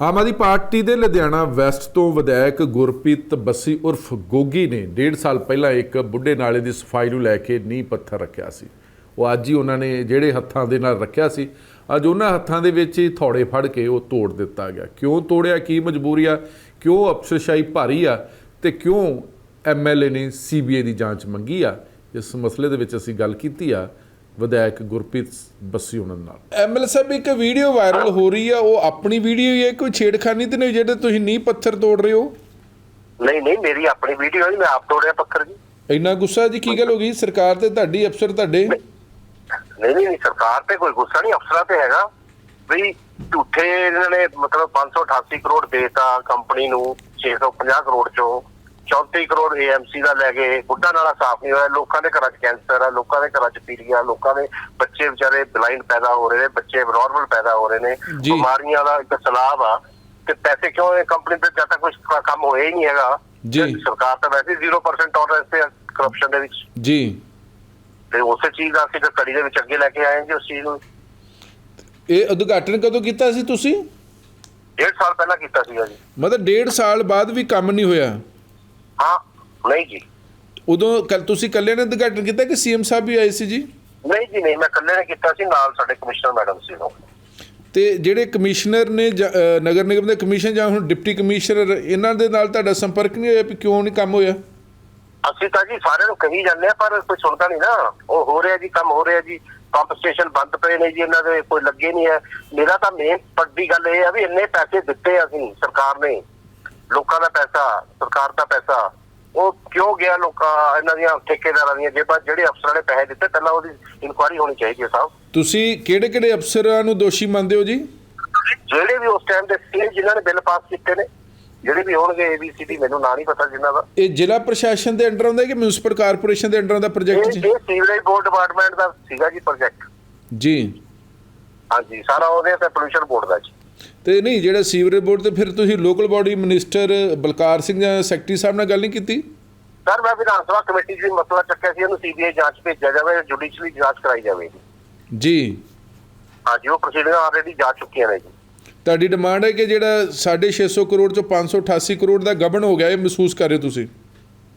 Aam Aadmi party ਦੇ Ludhiana West ਤੋਂ ਵਿਧਾਇਕ ਗੁਰਪ੍ਰੀਤ ਬੱਸੀ ਉਰਫ ਗੋਗੀ ਨੇ ਡੇਢ ਸਾਲ ਪਹਿਲਾਂ ਇੱਕ ਬੁੱਢੇ ਨਾਲੇ ਦੀ ਸਫ਼ਾਈ ਨੂੰ ਲੈ ਕੇ ਨੀਂਹ ਪੱਥਰ ਰੱਖਿਆ ਸੀ। ਉਹ ਅੱਜ ਹੀ ਉਹਨਾਂ ਨੇ ਜਿਹੜੇ ਹੱਥਾਂ ਦੇ ਨਾਲ ਰੱਖਿਆ ਸੀ, ਅੱਜ ਉਹਨਾਂ ਹੱਥਾਂ ਦੇ ਵਿੱਚ ਹੀ ਥੋੜੇ ਫੜ ਕੇ ਉਹ ਤੋੜ ਦਿੱਤਾ ਗਿਆ। ਕਿਉਂ ਤੋੜਿਆ, ਕੀ ਮਜਬੂਰੀ ਆ, ਕਿਉਂ ਅਫਸਰਸ਼ਾਹੀ ਭਾਰੀ ਆ ਤੇ ਕਿਉਂ ਐਮਐਲਏ ਨੇ ਸੀਬੀਆਈ ਦੀ ਜਾਂਚ ਮੰਗੀ ਆ? ਇਸ ਮਸਲੇ ਦੇ ਵਿੱਚ ਅਸੀਂ ਗੱਲ ਕੀਤੀ ਆ। ਵਿਧਾਇਕ ਗੁਰਪ੍ਰੀਤ ਬੱਸੀ ਉਹਨਾਂ ਨਾਲ। ਐਮਐਲ ਸਾਹਿਬ ਇੱਕ ਵੀਡੀਓ ਵਾਇਰਲ ਹੋ ਰਹੀ ਆ ਉਹ ਆਪਣੀ ਵੀਡੀਓ ਹੀ ਹੈ ਕੋਈ ਛੇੜਖਾਨੀ ਤੇ ਨਹੀਂ ਜਿਹੜੇ ਤੁਸੀਂ ਨੀਂਹ ਪੱਥਰ ਤੋੜ ਰਹੇ ਹੋ? ਨਹੀਂ ਨਹੀਂ ਮੇਰੀ ਆਪਣੀ ਵੀਡੀਓ ਹੈ ਜੀ, ਮੈਂ ਆਪ ਤੋੜਿਆ ਪੱਥਰ ਜੀ। ਇੰਨਾ ਗੁੱਸਾ ਜੀ ਕੀ ਗੱਲ ਹੋ ਗਈ? ਸਰਕਾਰ ਤੇ ਤੁਹਾਡੀ ਅਫਸਰ ਤੁਹਾਡੇ? ਨਹੀਂ ਨਹੀਂ ਨਹੀਂ, ਸਰਕਾਰ ਤੇ ਕੋਈ ਗੁੱਸਾ ਨਹੀਂ ਅਫਸਰਾਂ ਤੇ ਹੈਗਾ। ਵੀ ਝੂਠੇ ਇਹਨਾਂ ਨੇ ਮਤਲਬ 588 ਕਰੋੜ ਦੇਤਾ ਕੰਪਨੀ ਨੂੰ 650 ਕਰੋੜ ਚੋਂ। 34 ਕਰੋੜ ਏਐਮਸੀ ਦਾ ਲੈ ਗਏ ਬੁੱਢਾ ਨਾਲਾ ਸਾਫ਼ ਨਹੀਂ ਹੋਇਆ। ਲੋਕਾਂ ਦੇ ਘਰਾਂ 'ਚ ਕੈਂਸਰ ਆ ਲੋਕਾਂ ਦੇ ਘਰਾਂ 'ਚ ਪੀਲੀਆ ਲੋਕਾਂ ਦੇ ਬੱਚੇ ਵਿਚਾਰੇ ਬਲਾਈਂਡ ਪੈਦਾ ਹੋ ਰਹੇ ਨੇ ਬੱਚੇ ਨਾਰਮਲ ਪੈਦਾ ਹੋ ਰਹੇ ਨੇ। ਬਿਮਾਰੀਆਂ ਦਾ ਇੱਕ ਸਲਾਬ ਆ ਤੇ ਪੈਸੇ ਕਿਉਂ ਇਹ ਕੰਪਨੀ ਤੇ ਜਦ ਤੱਕ ਕੁਝ ਕੰਮ ਹੋਇਆ ਹੀ ਨਹੀਂ ਹੈਗਾ। ਜੀ। ਸਰਕਾਰ ਤਾਂ ਵੈਸੇ 0% ਟੋਲਰੈਂਸ ਤੇ ਕਰਪਸ਼ਨ ਦੇ ਵਿੱਚ। ਜੀ। ਤੇ ਉਸੇ ਚੀਜ਼ ਦਾ ਅਸੀਂ ਕੜੀ ਦੇ ਵਿੱਚ ਅੱਗੇ ਲੈ ਕੇ ਆਏ ਹਾਂ ਜੀ ਉਸ ਚੀਜ਼ ਨੂੰ। ਇਹ ਉਦਘਾਟਨ ਕਦੋਂ ਕੀਤਾ ਸੀ ਤੁਸੀਂ? ਡੇਢ ਸਾਲ ਪਹਿਲਾਂ ਕੀਤਾ ਸੀਗਾ ਜੀ। ਮਤਲਬ ਡੇਢ ਸਾਲ ਬਾਅਦ ਵੀ ਕੰਮ ਨਹੀਂ ਹੋਇਆ? ਨਹੀਂ ਜੀ। ਉਦੋਂ ਕੱਲ ਤੁਸੀਂ ਇਕੱਲੇ ਨੇ ਉਦਘਾਟਨ ਕੀਤਾ ਕਿ ਸੀਐਮ ਸਾਹਿਬ ਵੀ ਆਏ ਸੀ ਜੀ? ਨਹੀਂ ਜੀ ਨਹੀਂ ਮੈਂ ਇਕੱਲੇ ਨੇ ਕੀਤਾ ਸੀ ਨਾਲ ਸਾਡੇ ਕਮਿਸ਼ਨਰ ਮੈਡਮ ਸੀ ਉਹ। ਤੇ ਜਿਹੜੇ ਕਮਿਸ਼ਨਰ ਨੇ ਨਗਰ ਨਿਗਮ ਦੇ ਕਮਿਸ਼ਨ ਜਾਂ ਹੁਣ ਡਿਪਟੀ ਕਮਿਸ਼ਨਰ ਇਹਨਾਂ ਦੇ ਨਾਲ ਤੁਹਾਡਾ ਸੰਪਰਕ ਨਹੀਂ ਹੋਇਆ ਵੀ ਕਿਉਂ ਨਹੀਂ ਕੰਮ ਹੋਇਆ? ਅਸੀਂ ਤਾਂ ਜੀ ਸਾਰਿਆਂ ਨੂੰ ਕਹੀ ਜਾਂਦੇ ਆ ਪਰ ਕੋਈ ਸੁਣਦਾ ਨਹੀਂ ਨਾ। ਉਹ ਹੋ ਰਿਹਾ ਜੀ ਕੰਮ ਹੋ ਰਿਹਾ ਜੀ। ਪੰਪ ਸਟੇਸ਼ਨ ਬੰਦ ਪਏ ਨੇ ਜੀ ਇਹਨਾਂ ਦੇ ਕੋਈ ਲੱਗੇ ਨਹੀਂ ਹੈ। ਮੇਰਾ ਤਾਂ ਮੇਨ ਵੱਡੀ ਗੱਲ ਇਹ ਆ ਵੀ ਇੰਨੇ ਪੈਸੇ ਦਿੱਤੇ ਅਸੀਂ ਸਰਕਾਰ ਨੇ। ਲੋਕਾਂ ਦਾ ਪੈਸਾ ਸਰਕਾਰ ਦਾ ਪੈਸਾ। ਉਹ ਕਿਉਂ ਗਿਆ ਲੋਕਾਂ ਇਹਨਾਂ ਦੀਆਂ ਠੇਕੇਦਾਰਾਂ ਦੀਆਂ ਜੇਬਾਂ ਜਿਹੜੇ ਅਫਸਰਾਂ ਨੇ ਪੈਸੇ ਦਿੱਤੇ ਪਹਿਲਾਂ ਉਹਦੀ ਇਨਕੁਆਇਰੀ ਹੋਣੀ ਚਾਹੀਦੀ ਹੈ ਸਾਹਿਬ। ਤੁਸੀਂ ਕਿਹੜੇ ਕਿਹੜੇ ਅਫਸਰਾਂ ਨੂੰ ਦੋਸ਼ੀ ਮੰਨਦੇ ਹੋ ਜੀ? ਜਿਹੜੇ ਵੀ ਉਸ ਟਾਈਮ ਦੇ ਸੀ ਜਿਨ੍ਹਾਂ ਨੇ ਬਿੱਲ ਪਾਸ ਕੀਤੇ ਨੇ ਜਿਹੜੇ ਵੀ ਹੋਣਗੇ ਏਬੀਸੀਡੀ ਮੈਨੂੰ ਨਾਂ ਨਹੀਂ ਪਤਾ ਜਿਨ੍ਹਾਂ ਦਾ। ਇਹ ਜ਼ਿਲ੍ਹਾ ਪ੍ਰਸ਼ਾਸਨ ਦੇ ਅੰਡਰ ਆਉਂਦਾ ਹੈ ਕਿ ਮਿਊਨਿਸਪਲ ਕਾਰਪੋਰੇਸ਼ਨ ਦੇ ਅੰਡਰ ਆਉਂਦਾ ਪ੍ਰੋਜੈਕਟ ਜੀ? ਇਹ ਸੀਵਰੇਜ ਬੋਰਡ ਡਿਪਾਰਟਮੈਂਟ ਦਾ ਸੀਗਾ ਜੀ ਪ੍ਰੋਜੈਕਟ ਜੀ। ਹਾਂਜੀ ਸਾਰਾ ਉਹਦੇ ਤੇ ਪੋਲੂਸ਼ਨ ਬੋਰਡ ਦਾ ਜੀ। ਤੇ ਨਹੀਂ ਜਿਹੜਾ ਸੀਵਰੇਜ ਬੋਰਡ ਤੇ ਫਿਰ ਤੁਸੀਂ local body minister Balkar Singh ਜਾਂ ਸੈਕਟਰੀ ਸਾਹਿਬ ਨਾਲ ਗੱਲ ਨਹੀਂ ਕੀਤੀ? ਸਰ ਮੈਂ ਵਿਧਾਨ ਸਭਾ ਕਮੇਟੀ ਵੀ ਮਸਲਾ ਚੱਕਿਆ ਸੀ ਇਹਨੂੰ ਸੀਬੀਆਈ ਜਾਂਚ ਭੇਜਿਆ ਜਾਵੇ ਜੁਡੀਸ਼ੀਅਲੀ ਜਾਂਚ ਕਰਾਈ ਜਾਵੇ। ਜੀ। ਹਾਂਜੀ ਉਹ ਪ੍ਰੋਸੀਡਿੰਗਾਂ ਆਲਰੇਡੀ ਜਾ ਚੁੱਕੀਆਂ ਨੇ ਜੀ। ਤੁਹਾਡੀ ਡਿਮਾਂਡ ਹੈ ਕਿ ਜਿਹੜਾ 650 ਕਰੋੜ ਚੋਂ 588 ਕਰੋੜ ਦਾ ਗਬਨ ਹੋ ਗਿਆ ਇਹ ਮਹਿਸੂਸ ਕਰ ਰਹੇ ਤੁਸੀਂ?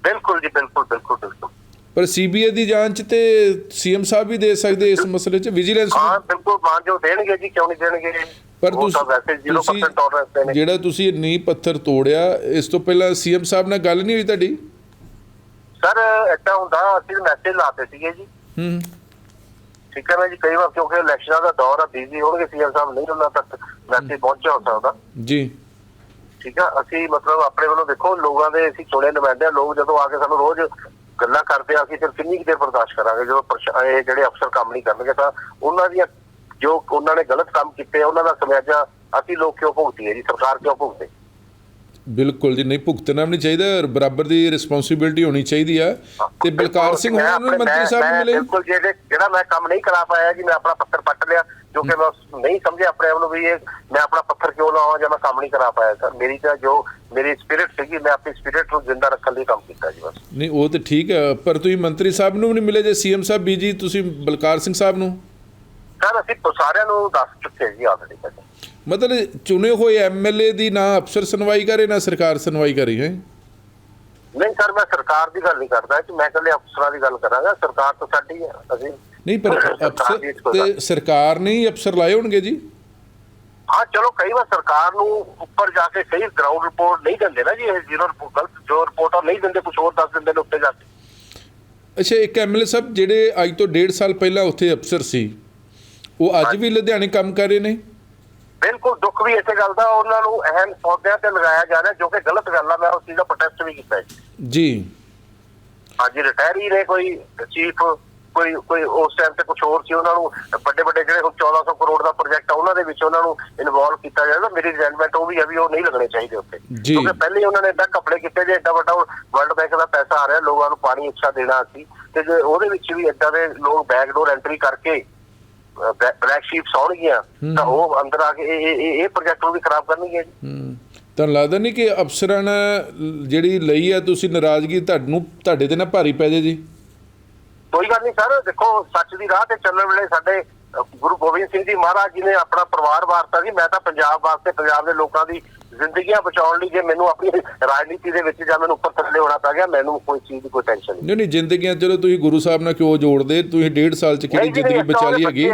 ਬਿਲਕੁਲ ਜੀ ਬਿਲਕੁਲ ਬਿਲਕੁਲ ਬਿਲਕੁਲ। ਪਰ ਸੀਬੀਆਈ ਦੀ ਜਾਂਚ ਤੇ ਸੀਐਮ ਸਾਹਿਬ ਵੀ ਦੇ ਸਕਦੇ ਇਸ ਮਸਲੇ 'ਚ? ਵਿਜੀਲੈਂਸ ਹਾਂ ਬਿਲਕੁਲ ਮਾਨ ਜੋ ਦੇਣਗੇ ਜੀ ਕਿਉਂ ਨਹੀਂ ਦੇਣਗੇ? ਪਰ ਉਹ ਤਾਂ ਵੈਸੇ 0% ਟੋਲਰੈਂਸ ਤੇ ਨੇ। ਜਿਹੜਾ ਤੁਸੀਂ ਨੀ ਪੱਥਰ ਤੋੜਿਆ ਇਸ ਤੋਂ ਪਹਿਲਾਂ ਸੀਐਮ ਸਾਹਿਬ ਨਾਲ ਗੱਲ ਨਹੀਂ ਹੋਈ ਤੁਹਾਡੀ? ਸਰ ਏਦਾਂ ਹੁੰਦਾ ਅਸੀਂ ਮੈਸੇਜ ਲਾਤੇ ਸੀਗੇ ਜੀ। ਹੂੰ। ਠੀਕ ਹੈ ਜੀ ਕਈ ਵਾਰ ਕਿਉਂਕਿ ਇਲੈਕਸ਼ਨਾਂ ਦਾ ਦੌਰ ਆ ਬਿਜ਼ੀ ਹੋਣਗੇ ਸੀਐਮ ਸਾਹਿਬ ਨਹੀਂ ਉਹਨਾਂ ਤੱਕ ਮੈਸੇਜ ਪਹੁੰਚਿਆ ਹੋ ਸਕਦਾ। ਜੀ। ਠੀਕ ਆ ਅਸੀਂ ਮਤਲਬ ਆਪਣੇ ਵੱਲੋਂ ਦੇਖੋ ਲੋਕਾਂ ਦੇ ਅਸੀਂ ਚੁਣੇ ਨੁਮਾਇੰਦੇ ਆ ਲੋਕ ਜਦੋਂ ਆ ਕੇ ਸਾਨੂੰ ਰੋਜ਼ ਗੱਲਾਂ ਕਰਦੇ ਆ ਅਸੀਂ ਫਿਰ ਕਿੰਨੀ ਕੁ ਦੇਰ ਬਰਦਾਸ਼ਤ ਕਰਾਂਗੇ? ਜਦੋਂ ਇਹ ਜਿਹੜੇ ਅਫਸਰ ਕੰਮ ਨਹੀਂ ਕਰਨਗੇ ਤਾਂ ਉਹਨਾਂ ਦੀਆਂ ਜੋ ਉਹਨਾਂ ਨੇ ਗਲਤ ਕੰਮ ਕੀਤੇ ਉਹਨਾਂ ਦਾ ਸਮਝਾ ਅਸੀਂ ਲੋਕ ਕਿਉਂ ਭੁਗਤੀਏ ਜੀ? ਸਰਕਾਰ ਕਿਉਂ ਭੁਗਤੇ? ਬਿਲਕੁਲ ਜੀ ਨਹੀਂ ਭੁਗਤਣਾ ਵੀ ਨਹੀਂ ਚਾਹੀਦਾ ਔਰ ਬਰਾਬਰ ਦੀ ਰਿਸਪੌਂਸਿਬਿਲਟੀ ਹੋਣੀ ਚਾਹੀਦੀ ਆ। ਤੇ ਬਲਕਾਰ ਸਿੰਘ ਹੋਣਾ ਨੂੰ ਮੰਤਰੀ ਸਾਹਿਬ ਨੂੰ ਮਿਲੇ। ਬਿਲਕੁਲ ਜਿਹੜੇ ਜਿਹੜਾ ਮੈਂ ਕੰਮ ਨਹੀਂ ਕਰਾ ਪਾਇਆ ਜੀ ਮੈਂ ਆਪਣਾ ਪੱਤਰ ਪੱਟ ਲਿਆ ਜੋ ਕਿ ਮੈਂ ਨਹੀਂ ਸਮਝਿਆ ਆਪਣੇ ਆਪ ਨੂੰ ਵੀ ਇਹ ਮੈਂ ਆਪਣਾ ਪੱਥਰ ਕਿਉਂ ਲਾਵਾਂ ਜਾਂ ਮੈਂ ਕੰਮ ਨਹੀਂ ਕਰਾ ਪਾਇਆ? ਸਰ ਮੇਰੀ ਤਾਂ ਜੋ ਮੇਰੀ ਸਪਿਰਿਟ ਸੀਗੀ ਮੈਂ ਆਪਣੀ ਸਪਿਰਿਟ ਨੂੰ ਜ਼ਿੰਦਾ ਰੱਖਣ ਲਈ ਕੰਮ ਕੀਤਾ ਜੀ ਬਸ। ਨਹੀਂ ਉਹ ਤੇ ਠੀਕ ਹੈ ਪਰ ਤੁਸੀਂ ਮੰਤਰੀ ਸਾਹਿਬ ਨੂੰ ਵੀ ਨਹੀਂ ਮਿਲੇ ਜੇ ਸੀਐਮ ਸਾਹਿਬ ਬੀਜੀ ਤੁਸੀਂ ਬਲਕਾਰ ਸਿੰਘ ਸਾਹਿਬ ਨੂੰ? ਸਰ ਅਸੀਂ ਸਾਰਿਆਂ ਨੂੰ ਦੱਸ ਚੁੱਕੇ ਜੀ ਆਲਰੇਡੀ ਮਤਲਬ ਚੁਣੇ ਹੋਏ ਐਮਐਲਏ ਦੀ ਨਾ ਅਫਸਰ ਸੁਣਵਾਈ ਕਰੇ ਨਾ ਸਰਕਾਰ ਸੁਣਵਾਈ ਕਰੇ ਹੈ? ਨਹੀਂ ਸਰ ਮੈਂ ਸਰਕਾਰ ਦੀ ਗੱਲ ਨਹੀਂ ਕਰਦਾ ਕਿ ਮੈਂ ਇਕੱਲੇ ਅਫਸਰਾਂ ਦੀ ਗੱਲ ਕਰਾਂਗਾ ਸਰਕਾਰ ਤਾਂ ਸਾਡੀ ਹੈ ਅਸੀਂ ਨਹੀਂ ਪਰ ਅਫਸਰ ਕੋਲ ਤੇ ਸਰਕਾਰ ਨੇ ਹੀ ਅਫਸਰ ਲਾਏ ਹੋਣਗੇ ਜੀ? ਹਾਂ ਚਲੋ ਕਈ ਵਾਰ ਸਰਕਾਰ ਨੂੰ ਉੱਪਰ ਜਾ ਕੇ ਸਹੀ ਗਰਾਊਂਡ ਰਿਪੋਰਟ ਨਹੀਂ ਦਿੰਦੇ ਨਾ ਜੀ ਇਹ ਜ਼ੀਰੋ ਰਿਪੋਰਟ ਗਲਤ ਜੋ ਰਿਪੋਰਟ ਆ ਨਹੀਂ ਦਿੰਦੇ ਕੁਝ ਹੋਰ ਦੱਸ ਦਿੰਦੇ ਨੇ ਉੱਤੇ ਜਾ ਕੇ। ਅੱਛਾ ਇੱਕ ਐਮਐਲਏ ਸਾਹਿਬ ਜਿਹੜੇ ਅੱਜ ਤੋਂ 1.5 ਸਾਲ ਪਹਿਲਾਂ ਉੱਥੇ ਅਫਸਰ ਸੀ ਉਹ ਅੱਜ ਵੀ ਲੁਧਿਆਣੇ ਕੰਮ ਕਰ ਰਹੇ ਨੇ? ਬਿਲਕੁਲ ਦੁੱਖ ਵੀ ਇਸੇ ਗੱਲ ਦਾ ਉਹਨਾਂ ਨੂੰ ਅਹਿਮ ਪੌਦਿਆਂ ਤੇ ਲਗਾਇਆ ਜਾ ਰਿਹਾ ਜੋ ਕਿ ਗਲਤ ਗੱਲ ਆ ਮੈਂ ਉਸ ਚੀਜ਼ ਦਾ ਪ੍ਰੋਟੈਸਟ ਵੀ ਕੀਤਾ ਜੀ। ਜੀ। ਹਾਂਜੀ ਰਿਟਾਇਰੀ ਨੇ ਕੋਈ ਚੀਫ ਕੋਈ ਕੋਈ ਉਸ ਟਾਈਮ ਤੇ ਕੁਝ ਹੋਰ ਸੀ ਉਹਨਾਂ ਨੂੰ ਵੱਡੇ ਵੱਡੇ ਜਿਹੜੇ ਹੁਣ 1400 ਕਰੋੜ ਦਾ ਪ੍ਰੋਜੈਕਟ ਆ ਉਹਨਾਂ ਦੇ ਵਿੱਚ ਉਹਨਾਂ ਨੂੰ ਇਨਵੋਲਵ ਕੀਤਾ ਜਾਏਗਾ ਮੇਰੀ ਰਿਜ਼ੈਂਟਮੈਂਟ ਉਹ ਵੀ ਵੀ ਉਹ ਨਹੀਂ ਲੱਗਣੇ ਚਾਹੀਦੇ ਉੱਤੇ। ਕਿਉਂਕਿ ਪਹਿਲੇ ਉਹਨਾਂ ਨੇ ਏਦਾਂ ਕਪੜੇ ਕੀਤੇ ਜੇ ਏਡਾ ਵੱਡਾ ਵਰਲਡ ਬੈਂਕ ਦਾ ਪੈਸਾ ਆ ਰਿਹਾ ਲੋਕਾਂ ਨੂੰ ਪਾਣੀ ਅੱਛਾ ਦੇਣਾ ਸੀ ਤੇ ਜੇ ਉਹਦੇ ਵਿੱਚ ਵੀ ਏਦਾਂ ਦੇ ਲੋਕ ਬੈਕਡੋਰ ਐਂਟਰੀ ਕਰਕੇ ਬਲੈਕ ਸ਼ੀਪਸ ਆਉਣਗੀਆਂ ਤਾਂ ਉਹ ਅੰਦਰ ਆ ਕੇ ਇਹ ਇਹ ਪ੍ਰੋਜੈਕਟ ਨੂੰ ਵੀ ਖਰਾਬ ਕਰਨਗੇ ਜੀ। ਹੂੰ। ਤੁਹਾਨੂੰ ਲੱਗਦਾ ਨਹੀਂ ਕਿ ਅਫਸਰਾਂ ਨੇ ਜਿਹੜੀ ਲਈ ਆ ਤੁਸੀਂ ਨਾਰਾਜ਼ਗੀ ਤੁਹਾਨੂੰ ਤੁਹਾਡੇ ਤੇ ਨਾ ਭਾਰੀ ਪੈ ਜੇ ਜੀ? ਕੋਈ ਗੱਲ ਨਹੀਂ ਸਰ ਦੇਖੋ ਸੱਚ ਦੀ ਰਾਹ ਤੇ ਚੱਲਣ ਵੇਲੇ ਸਾਡੇ ਗੁਰੂ ਗੋਬਿੰਦ ਸਿੰਘ ਜੀ ਮਹਾਰਾਜ ਜੀ ਨੇ ਆਪਣਾ ਪਰਿਵਾਰ ਵਾਰਤਾ ਸੀ ਮੈਂ ਤਾਂ ਪੰਜਾਬ ਵਾਸਤੇ ਪੰਜਾਬ ਦੇ ਲੋਕਾਂ ਦੀ ਜ਼ਿੰਦਗੀਆਂ ਬਚਾਉਣ ਲਈ ਜੇ ਮੈਨੂੰ ਆਪਣੀ ਰਾਜਨੀਤੀ ਦੇ ਵਿੱਚ ਜਾਂ ਮੈਨੂੰ ਉੱਪਰ ਥੱਲੇ ਹੋਣਾ ਪੈ ਗਿਆ ਮੈਨੂੰ ਕੋਈ ਚੀਜ਼ ਦੀ ਕੋਈ ਟੈਨਸ਼ਨ ਨਹੀਂ। ਨਹੀਂ ਨਹੀਂ ਜ਼ਿੰਦਗੀਆਂ ਚਲੋ ਤੁਸੀਂ ਗੁਰੂ ਸਾਹਿਬ ਨਾਲ ਕਿਉਂ ਜੋੜਦੇ? ਤੁਸੀਂ ਡੇਢ ਸਾਲ ਚ ਕਿਹੜੀ ਜ਼ਿੰਦਗੀ ਬਚਾ ਲਈ ਹੈਗੀ?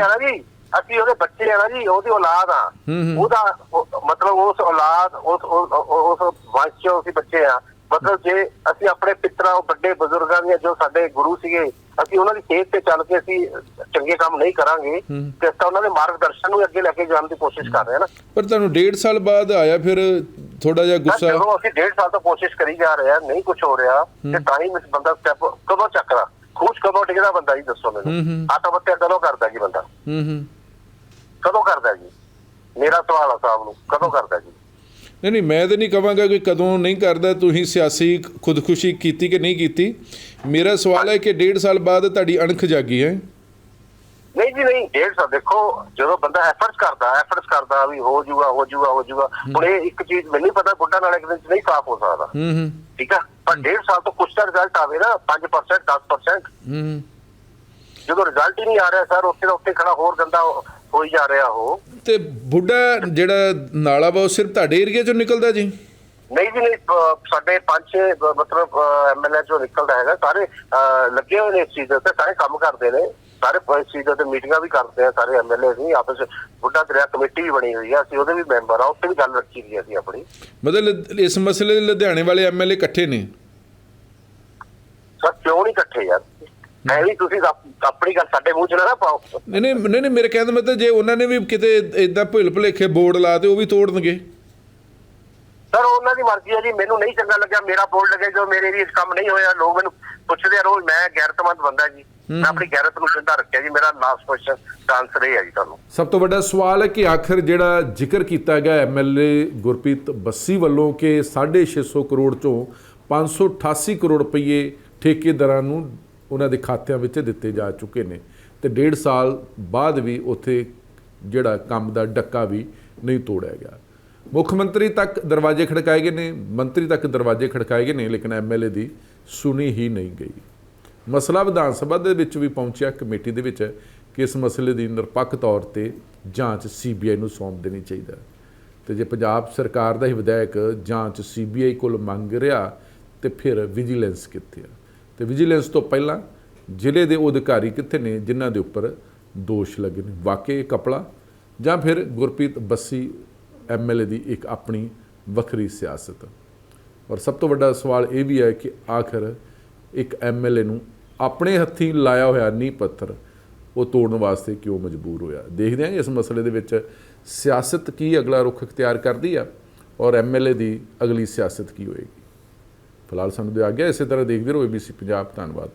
ਅਸੀਂ ਉਹਦੇ ਬੱਚੇ ਆ ਨਾ ਜੀ ਉਹਦੀ ਔਲਾਦ ਆ। ਉਹਦਾ ਉਹ- ਮਤਲਬ ਉਸ ਔਲਾਦ ਉਸ ਉਸ ਉਸ ਵੰਸ਼ ਚੋਂ ਅਸੀਂ ਬੱਚੇ ਆ। ਮਤਲਬ ਜੇ ਅਸੀਂ ਆਪਣੇ ਪਿਤਰਾਂ ਉਹ ਵੱਡੇ ਬਜ਼ੁਰਗਾਂ ਦੀਆਂ ਜੋ ਸਾਡੇ ਗੁਰੂ ਸੀਗੇ ਅਸੀਂ ਉਹਨਾਂ ਦੀ ਸੇਧ ਤੇ ਚੱਲ ਕੇ ਅਸੀਂ ਚੰਗੇ ਕੰਮ ਨਹੀਂ ਕਰਾਂਗੇ ਹੂੰ। ਤੇ ਅਸੀਂ ਤਾਂ ਉਹਨਾਂ ਦੇ ਮਾਰਗਦਰਸ਼ਨ ਨੂੰ ਅੱਗੇ ਲੈ ਕੇ ਜਾਣ ਦੀ ਕੋਸ਼ਿਸ਼ ਕਰ ਰਹੇ ਹਾਂ ਨਾ। ਪਰ ਤੁਹਾਨੂੰ ਡੇਢ ਸਾਲ ਬਾਅਦ ਆਇਆ ਫਿਰ ਥੋੜਾ ਜਿਹਾ ਤਾਂ ਗੁੱਸਾ? ਜਦੋਂ ਅਸੀਂ ਡੇਢ ਸਾਲ ਤੋਂ ਕੋਸ਼ਿਸ਼ ਕਰੀ ਜਾ ਰਹੇ ਆ ਨਹੀਂ ਕੁਝ ਹੋ ਰਿਹਾ ਤੇ ਟਾਈਮ ਇਸ ਬੰਦਾ ਸਟੈਪ ਕਦੋਂ ਚੱਕਦਾ? ਖੂਚ ਕਦੋਂ ਡਿੱਗਦਾ ਬੰਦਾ ਜੀ ਦੱਸੋ ਹੂੰ, ਮੈਨੂੰ। ਹੂੰ। ਆਟਾ ਬੱਤੇ ਕਦੋਂ ਕਰਦਾ ਜੀ ਬੰਦਾ? ਹੂੰ ਹੂੰ। ਕਦੋਂ ਕਰਦਾ ਜੀ? ਮੇਰਾ ਸਵਾਲ ਆ ਸਾਹਿਬ ਨੂੰ ਕਦੋਂ ਕਰਦਾ ਜੀ? ਨਹੀਂ ਨਹੀਂ ਮੈਂ ਤਾਂ ਨਹੀਂ ਕਹਾਂਗਾ ਕਿ ਕਦੋਂ ਨਹੀਂ ਕਰਦਾ ਤੁਸੀਂ ਸਿਆਸੀ ਖੁਦਕੁਸ਼ੀ ਕੀਤੀ ਕਿ ਨਹੀਂ ਕੀਤੀ। ਮੇਰਾ ਸਵਾਲ ਹੈ ਕਿ ਡੇਢ ਸਾਲ ਬਾਅਦ ਤੁਹਾਡੀ ਅਣਖ ਜਾਗੀ ਹੈ? ਨਹੀਂ ਜੀ ਨਹੀਂ ਡੇਢ ਸਾਲ ਦੇਖੋ ਜਦੋਂ ਬੰਦਾ ਐਫਰਟਸ ਕਰਦਾ ਐਫਰਟਸ ਕਰਦਾ ਵੀ ਹੋ ਜੂਗਾ ਹੋ ਜੂਗਾ ਹੋ ਜੂਗਾ ਹੁਣ ਇਹ ਇੱਕ ਚੀਜ਼ ਮੈਨੂੰ ਪਤਾ ਬੁੱਢਾ ਨਾਲ ਇੱਕ ਦਿਨ ਚ ਨਹੀਂ ਸਾਫ਼ ਹੋ ਸਕਦਾ। ਹੂੰ ਹੂੰ। ਠੀਕ ਆ? ਪਰ ਡੇਢ ਸਾਲ ਤੋਂ ਕੁਛ ਤਾਂ ਰਿਜ਼ਲਟ ਆਵੇ ਨਾ 5% 10% ਹੂੰ ਜਦੋਂ ਰਿਜ਼ਲਟ ਹੀ ਨਹੀਂ ਆ ਰਿਹਾ ਸਰ ਉੱਥੇ ਦਾ ਉੱਥੇ ਖੜਾ ਹੋਰ ਗੰਦਾ ਹੋਈ ਜਾ ਰਿਹਾ ਉਹ ਤੇ ਬੁੱਢਾ ਜਿਹੜਾ ਨਾਲਾ ਵਾ ਉਹ ਸਿਰਫ ਤੁਹਾਡੇ ਏਰੀਆ ਚੋਂ ਨਿਕਲਦਾ ਜੀ? ਨਹੀਂ ਜੀ ਨਹੀਂ ਸਾਡੇ ਪੰਜ ਮਤਲਬ ਐਮਐਲਏ ਚੋਂ ਨਿਕਲਦਾ ਹੈਗਾ। ਸਾਰੇ ਲੱਗੇ ਹੋਏ ਨੇ ਇਸ ਚੀਜ਼ ਉੱਤੇ ਸਾਰੇ ਕੰਮ ਕਰਦੇ ਨੇ। ਸਾਰੇ ਇਸ ਚੀਜ਼ ਉੱਤੇ ਮੀਟਿੰਗਾਂ ਵੀ ਕਰਦੇ ਆ ਸਾਰੇ ਐਮਐਲਏ ਵੀ ਆਪਸ ਬੁੱਢਾ ਦਰਿਆ ਕਮੇਟੀ ਵੀ ਬਣੀ ਹੋਈ ਆ ਅਸੀਂ ਉਹਦੇ ਵੀ ਮੈਂਬਰ ਆ ਉੱਥੇ ਵੀ ਗੱਲ ਰੱਖੀ ਦੀ ਅਸੀਂ ਆਪਣੀ। ਮਤਲਬ ਇਸ ਮਸਲੇ ਲੁਧਿਆਣੇ ਵਾਲੇ ਐਮਐਲਏ ਇਕੱਠੇ ਨੇ? ਸਰ ਕਿਉਂ ਨਹੀਂ ਇਕੱਠੇ ਯਾਰ? ਐ ਵੀ ਤੁਸੀਂ ਆਪ- ਆਪਣੀ ਗੱਲ ਸਾਡੇ ਮੂੰਹ 'ਚ ਨਾ ਪਾਓ। ਨਹੀਂ ਨਹੀਂ ਨਹੀਂ ਨਹੀਂ, ਮੇਰੇ ਕਹਿਣ ਦਾ ਮਤਲਬ ਜੇ ਉਹਨਾਂ ਨੇ ਵੀ ਕਿਤੇ ਇਦਾਂ ਭੁੱਲ ਭੁਲੇਖੇ ਬੋਰਡ ਲਾ ਤੇ ਉਹ ਵੀ ਤੋੜਨਗੇ। ਸਰ ਉਹਨਾਂ ਦੀ ਮਰਜ਼ੀ ਹੈ ਜੀ ਮੈਨੂੰ ਨਹੀਂ ਚੰਗਾ ਲੱਗਿਆ ਮੇਰਾ ਬੋਲ ਲੱਗੇ ਜੋ ਮੇਰੇ ਏਰੀਏ 'ਚ ਕੰਮ ਨਹੀਂ ਹੋਇਆ ਲੋਕ ਮੈਨੂੰ ਪੁੱਛਦੇ ਆ ਰੋਜ਼ ਮੈਂ ਗੈਰਤਮੰਦ ਬੰਦਾ ਜੀ ਮੈਂ ਆਪਣੀ ਗੈਰਤ ਨੂੰ ਜਿੰਦਾ ਰੱਖਿਆ ਜੀ ਮੇਰਾ ਲਾਸਟ ਕੁਐਸਚਨ ਆਨਸਰ ਇਹ ਹੈ ਜੀ ਤੁਹਾਨੂੰ। ਸਭ ਤੋਂ ਵੱਡਾ ਸਵਾਲ ਹੈ ਕਿ ਆਖਰ ਜਿਹੜਾ ਜ਼ਿਕਰ ਕੀਤਾ ਗਿਆ ਐਮਐਲਏ ਗੁਰਪ੍ਰੀਤ ਬੱਸੀ ਵੱਲੋਂ ਕਿ 650 ਕਰੋੜ ਚੋਂ 588 ਕਰੋੜ ਰੁਪਏ ਠੇਕੇਦਾਰਾਂ ਨੂੰ ਉਹਨਾਂ ਦੇ ਖਾਤਿਆਂ ਵਿੱਚ ਦਿੱਤੇ ਜਾ ਚੁੱਕੇ ਨੇ ਤੇ ਡੇਢ ਸਾਲ ਬਾਅਦ ਵੀ ਉੱਥੇ ਜਿਹੜਾ ਕੰਮ ਦਾ ਡੱਕਾ ਵੀ ਨਹੀਂ ਤੋੜਿਆ ਗਿਆ। ਮੁੱਖ ਮੰਤਰੀ ਤੱਕ ਦਰਵਾਜ਼ੇ ਖੜਕਾਏ ਗਏ ਨੇ, ਮੰਤਰੀ ਤੱਕ ਦਰਵਾਜ਼ੇ ਖੜਕਾਏ ਗਏ ਨੇ, ਲੇਕਿਨ ਐਮਐਲਏ ਦੀ ਸੁਣੀ ਹੀ ਨਹੀਂ ਗਈ। ਮਸਲਾ ਵਿਧਾਨ ਸਭਾ ਦੇ ਵਿੱਚ ਵੀ ਪਹੁੰਚਿਆ, ਕਮੇਟੀ ਦੇ ਵਿੱਚ, ਕਿ ਇਸ ਮਸਲੇ ਦੀ ਨਿਰਪੱਖ ਤੌਰ ਤੇ ਜਾਂਚ ਸੀਬੀਆਈ ਨੂੰ ਸੌਂਪ ਦੇਣੀ ਚਾਹੀਦਾ ਹੈ। ਤੇ ਜੇ ਪੰਜਾਬ ਸਰਕਾਰ ਦਾ ਹੀ ਵਿਧਾਇਕ ਜਾਂਚ ਸੀਬੀਆਈ ਕੋਲ ਮੰਗ ਰਿਹਾ, ਤੇ ਫਿਰ ਵਿਜੀਲੈਂਸ ਕਿੱਥੇ ਆ? ਤੇ ਵਿਜੀਲੈਂਸ ਤੋਂ ਪਹਿਲਾਂ ਜ਼ਿਲ੍ਹੇ ਦੇ ਉਹ ਅਧਿਕਾਰੀ ਕਿੱਥੇ ਨੇ, ਜਿਨ੍ਹਾਂ ਦੇ ਉੱਪਰ ਦੋਸ਼ ਲੱਗੇ ਨੇ? ਵਾਕਈ ਇਹ ਕਪੜਾ ਜਾਂ ਫਿਰ ਗੁਰਪ੍ਰੀਤ ਬੱਸੀ ਐਮਐਲਏ ਦੀ ਇੱਕ ਆਪਣੀ ਵੱਖਰੀ ਸਿਆਸਤ? ਔਰ ਸਭ ਤੋਂ ਵੱਡਾ ਸਵਾਲ ਇਹ ਵੀ ਹੈ ਕਿ ਆਖਰ ਇੱਕ ਐਮਐਲਏ ਨੂੰ ਆਪਣੇ ਹੱਥੀਂ ਲਾਇਆ ਹੋਇਆ ਨੀਂਹ ਪੱਥਰ ਉਹ ਤੋੜਨ ਵਾਸਤੇ ਕਿਉਂ ਮਜਬੂਰ ਹੋਇਆ? ਦੇਖਦੇ ਹਾਂ ਇਸ ਮਸਲੇ ਦੇ ਵਿੱਚ ਸਿਆਸਤ ਕੀ ਅਗਲਾ ਰੁਖ ਅਖਤਿਆਰ ਕਰਦੀ ਆ ਔਰ ਐਮਐਲਏ ਦੀ ਅਗਲੀ ਸਿਆਸਤ ਕੀ ਹੋਏਗੀ? ਫਿਲਹਾਲ ਸਾਨੂੰ ਆ ਗਿਆ ਇਸੇ ਤਰ੍ਹਾਂ ਦੇਖਦੇ ਰਹੋ ਏਬੀਸੀ ਪੰਜਾਬ ਧੰਨਵਾਦ।